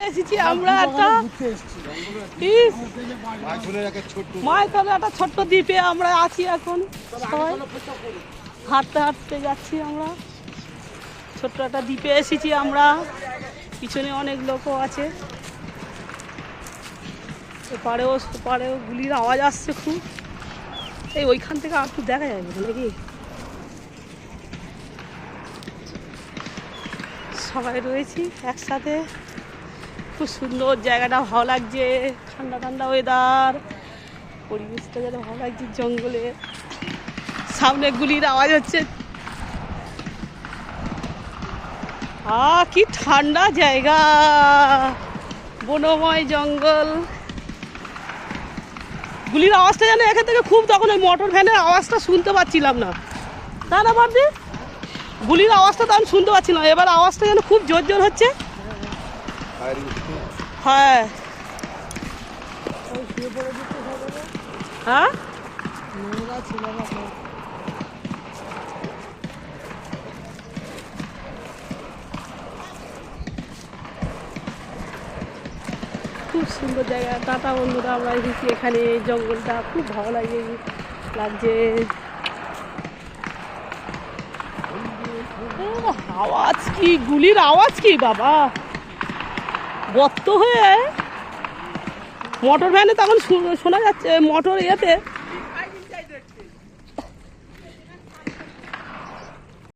এসেছি আমরা একটা মায়ের একটা ছোট্ট দ্বীপে আমরা আছি এখন সবাই। হাঁটতে হাঁটতে যাচ্ছি আমরা। ছোট্ট একটা দ্বীপে এসেছি আমরা। পিছনে অনেক লোকও আছে। এপারেও সেপারেও গুলির আওয়াজ আসছে খুব। এই ওইখান থেকে আর একটু দেখা যাবে নাকি? সবাই রয়েছি একসাথে। খুব সুন্দর জায়গাটা, ভালো লাগছে। ঠান্ডা ঠান্ডা ওয়েদার পরিবেশটা যেন ভালো লাগছে জঙ্গলে। সামনে গুলির আওয়াজ হচ্ছে। আ কি ঠান্ডা জায়গা। বনময় জঙ্গল। গুলির আওয়াজটা যেন এখান থেকে খুব, তখন ওই মোটর ভ্যানের আওয়াজটা শুনতে পাচ্ছিলাম না। তা না ভাবছি গুলির আওয়াজটা তো আমি শুনতে পাচ্ছি না। এবার আওয়াজটা যেন খুব জোর জোর হচ্ছে। হ্যাঁ হ্যাঁ খুব সুন্দর জায়গা। টাটা বন্ধুরা আমরা এসেছি এখানে এই জঙ্গলটা। খুব ভালো লাগে লাগছে। আওয়াজ কি গুলির আওয়াজ কি বাবা? গর্ত হয়ে মোটর ভ্যানে তখন শোনা যাচ্ছে মোটর ইয়েতে